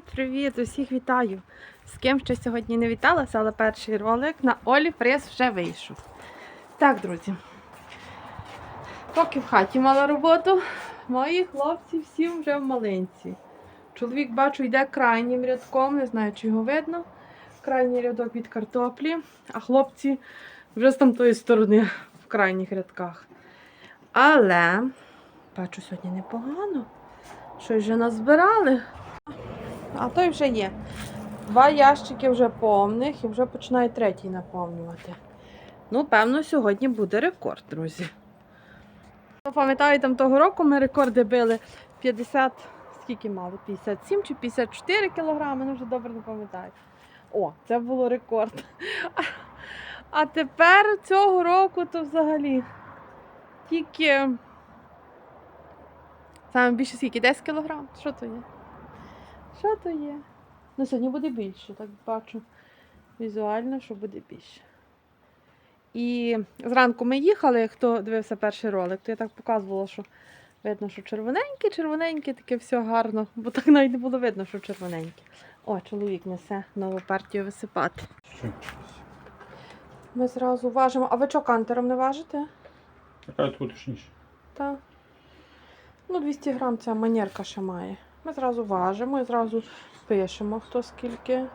Привіт, усіх вітаю! З ким ще сьогодні не віталася, але перший ролик на Олі Прес вже вийшов. Так, друзі. Поки в хаті мала роботу, мої хлопці всі вже в малинці. Чоловік, бачу, йде крайнім рядком, не знаю, чи його видно. Крайній рядок від картоплі, а хлопці вже з тамтої сторони в крайніх рядках. Але, бачу, сьогодні непогано. Щось вже назбирали. А той вже є. Два ящики вже повних і вже починає третій наповнювати. Ну, певно, сьогодні буде рекорд, друзі. Пам'ятаю, там того року ми рекорди били 50, скільки мали? 57 чи 54 кілограми, ну вже добре не пам'ятаю. О, це було рекорд. А тепер цього року то взагалі тільки саме більше скільки? 10 кілограм? Що то є? Що то є? Ну, сьогодні буде більше, так бачу візуально, що буде більше. І зранку ми їхали, хто дивився перший ролик, то я так показувала, що видно, що червоненьке, червоненьке, таке все гарно, бо так навіть не було видно, що червоненьке. О, чоловік несе нову партію висипати. Ми зразу важимо. А ви що кантером не важите? Яка тут точніше? Так. Ну, 200 грам ця манерка ще має. Ми зразу важимо і зразу пишемо, хто скільки.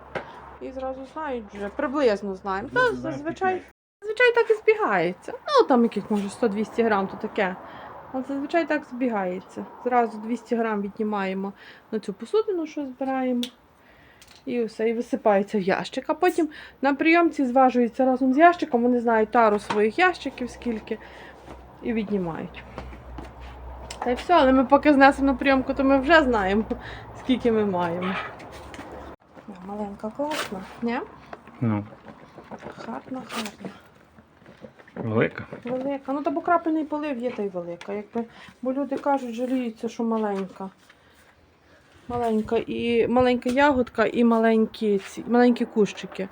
І зразу знають вже, приблизно знаємо. Та зазвичай, зазвичай так і збігається. Ну, там яких може 100-200 грам, то таке. Але зазвичай так збігається. Зразу 200 грам віднімаємо на цю посудину, що збираємо. І все, і висипається в ящик. А потім на прийомці зважується разом з ящиком, вони знають тару своїх ящиків, скільки, і віднімають. Та й все, але ми поки знесемо на прийомку, то ми вже знаємо, скільки ми маємо. Маленька класна, ні? Ну, Гарна, гарна. велика. Велика. Ну, та бо крапельний полив є та й велика. Якби, бо люди кажуть, жаліються, що маленька. Маленька і маленька ягодка і маленькі, ці, маленькі кущики.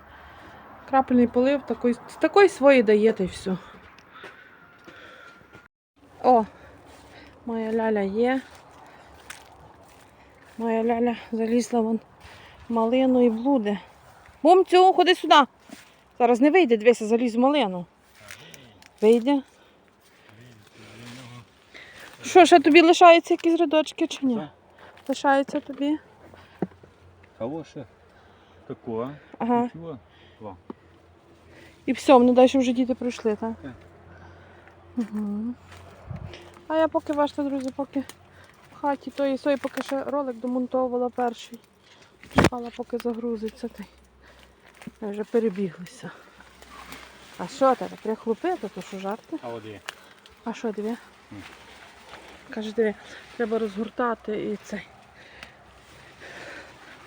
Крапельний полив такої, такої свої дає та й все. О, моя ляля є. Моя ляля залізла вон малину і блуде. Бумцю, ходи сюди. Зараз не вийде, дивися, заліз в малину. Вийде. Що, ще тобі лишаються якісь рядочки чи ні? Лишаються тобі. Хороша. Такого. Ага. Чого? Два. І все, вони далі вже діти пройшли, так? Так. Угу. А я поки бачите, друзі, поки в хаті тої сої, поки ще ролик домонтовувала перший. Чекала, поки загрузиться. Та ми вже перебіглися. А що тебе? Прихлопити, то що жарти? А от є. А що диви? М. Каже, диви, треба розгортати і цей.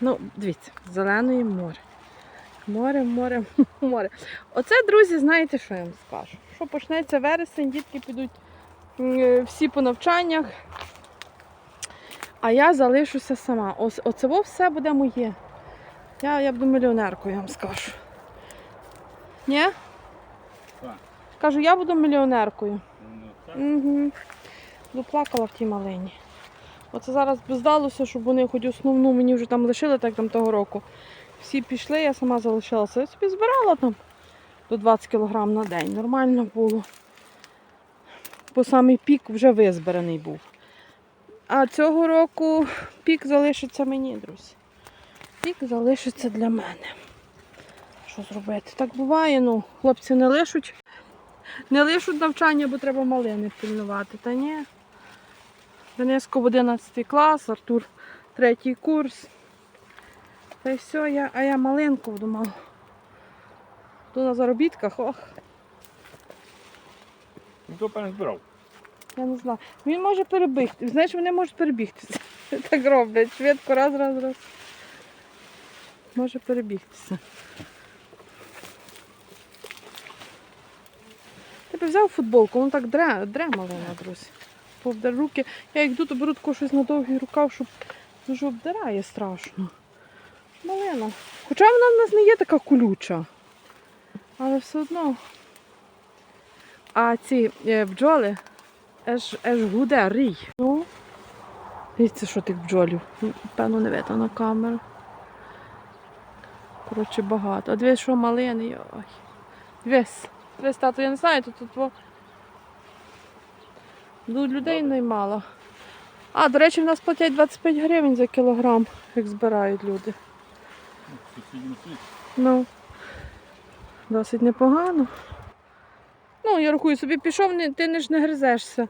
Ну, дивіться, зеленої море. Море, море, море. Оце, друзі, знаєте, що я вам скажу? Що почнеться вересень, дітки підуть всі по навчаннях, а я залишуся сама. Ось, оце все буде моє. Я, я буду мільйонеркою, я вам скажу. Ні? Так. Кажу, я буду мільйонеркою. Ну, так. Угу. Заплакала в тій малині. Оце зараз би здалося, щоб вони хоч основну мені вже там лишили, так там того року. Всі пішли, я сама залишилася. Я собі збирала там до 20 кг на день. Нормально було. Бо самий пік вже визбираний був. А цього року пік залишиться мені, друзі. Пік залишиться для мене. Що зробити? Так буває, ну, хлопці не лишуть. Не лишуть навчання, бо треба малини пильнувати. Та ні. Дениско в 11 клас, Артур третій курс. Та й все, я, а я малинку думав. Тут на заробітках, ох, Ніхто певно збирав. я не знаю. Він може перебігти. Знаєш, вони можуть перебігтися. Так роблять. Швидко, раз, раз, раз. Може перебігтися. Ти б взяв футболку, ну так дре, дре малина, друзі. Повдар руки. Я йду, то беру таку щось на довгий рукав, щоб дуже обдирає страшно. Малина. Хоча вона в нас не є така колюча. Але все одно. А ці е, бджоли аж, аж гуде рій. Ну, Дивіться, що тих бджолів. Певно, не видно на камеру. Коротше, багато. А дивись, що малини. Ой. Дивись. Дивись, тато, я не знаю, тут, тут Ну, людей наймало. А, до речі, в нас платять 25 гривень за кілограм, як збирають люди. Ну, досить непогано. Ну, я рахую, собі пішов, ти не ж не гризешся.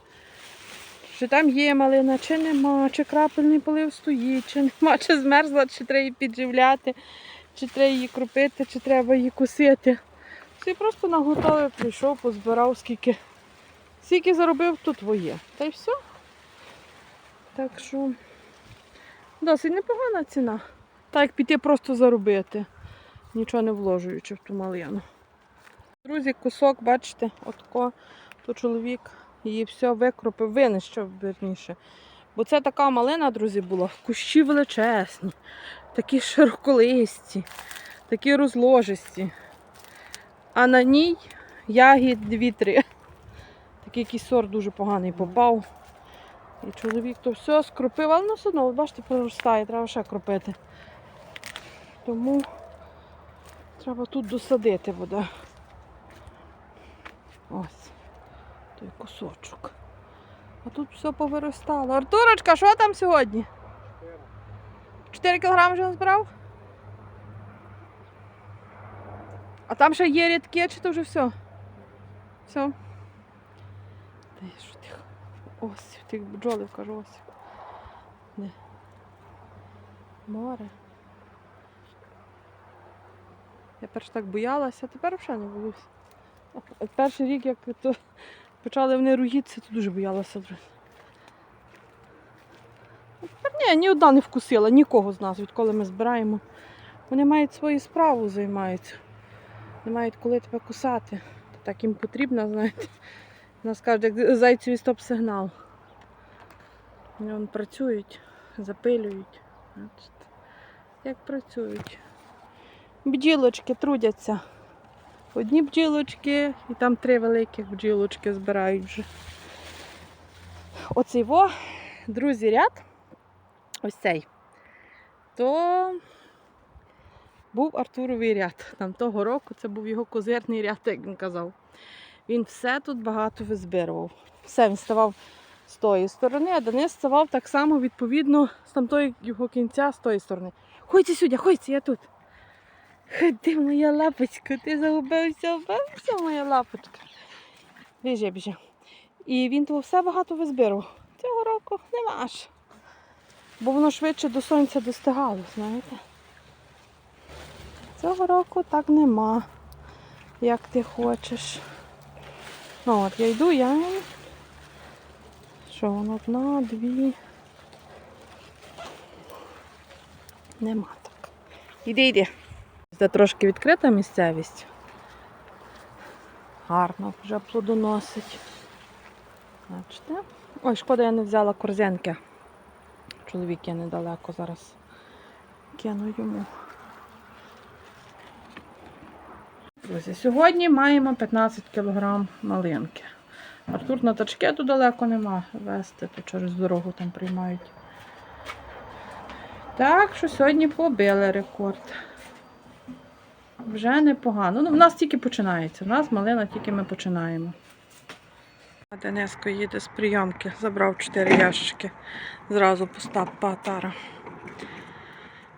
Чи там є малина, чи нема, чи крапельний полив стоїть, чи нема, чи змерзла, чи треба її підживляти, чи треба її кропити, чи треба її кусити. Ти просто на прийшов, позбирав, скільки, скільки заробив, то твоє. Та й все. Так що досить непогана ціна. Так як піти просто заробити нічого не вложуючи в ту малину. Друзі, кусок, бачите, отко, то чоловік її все викропив, винищив верніше. Бо це така малина, друзі, була, кущі величезні, такі широколисті, такі розложисті. А на ній ягід дві-три. Такий якийсь сорт дуже поганий попав. І чоловік то все скропив, але ну все одно, бачите, проростає, треба ще кропити. Тому треба тут досадити буде. Ось той кусочок. А тут все повиростало. Артурочка, що там сьогодні? 4 кілограми вже назбирав? А там ще є рідки, чи то вже все? Все. Я що тих? Ось, тих бджолів кажу, ось. Де? Море. Я перш так боялася, а тепер взагалі не боюсь. Перший рік, як то почали вони руїтися, то дуже боялася. ні, ні одна не вкусила, нікого з нас, відколи ми збираємо. Вони мають свою справу займаються. Не мають коли тебе кусати. Так їм потрібно, знаєте. Нас кажуть, як зайцевий стоп-сигнал. Вони вон працюють, запилюють. Як працюють. Бджілочки трудяться. Одні бджілочки і там три великих бджілочки збирають вже. Оцей во, друзі, ряд, ось цей, то був Артуровий ряд. Там того року це був його козирний ряд, як він казав. Він все тут багато визбирував. Все, він ставав з тої сторони, а Денис ставав так само, відповідно, з тамтої його кінця, з тої сторони. Ходьте сюди, ходьте, я тут. Ходи, моя лапочка, ти загубився, вбився, моя лапочка. Біжи, біжи. І він того все багато визбирав. Цього року нема ж. Бо воно швидше до сонця достигало, знаєте. Цього року так нема, як ти хочеш. Ну от я йду, я. Що воно одна, дві. Нема так. Іди, йди. Це трошки відкрита місцевість. Гарно вже плодоносить. Бачите? Ой, шкода, я не взяла корзинки. Чоловік є недалеко зараз. Кину йому. Друзі, сьогодні маємо 15 кг малинки. Артур на тачки тут далеко нема вести, то через дорогу там приймають. Так що сьогодні побили рекорд. Вже непогано. Ну, в нас тільки починається. У нас малина тільки ми починаємо. А Дениско їде з прийомки, забрав 4 ящики. Зразу постав патара.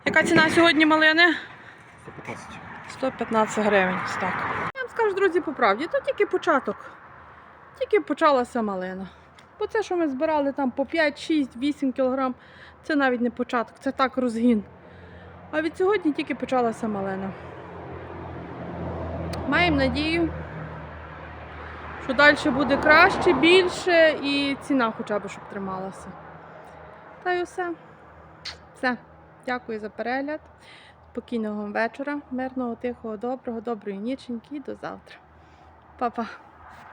Яка ціна сьогодні малини? 115. 115 гривень. Так. Я вам скажу, друзі, по правді, то тільки початок. Тільки почалася малина. Бо це, що ми збирали там по 5, 6, 8 кілограм, це навіть не початок, це так розгін. А від сьогодні тільки почалася малина. Маємо надію, що далі буде краще, більше і ціна хоча б щоб трималася. Та й усе. Все. Дякую за перегляд. Спокійного вам вечора, мирного, тихого, доброго, доброї ніченьки і до завтра. Па-па.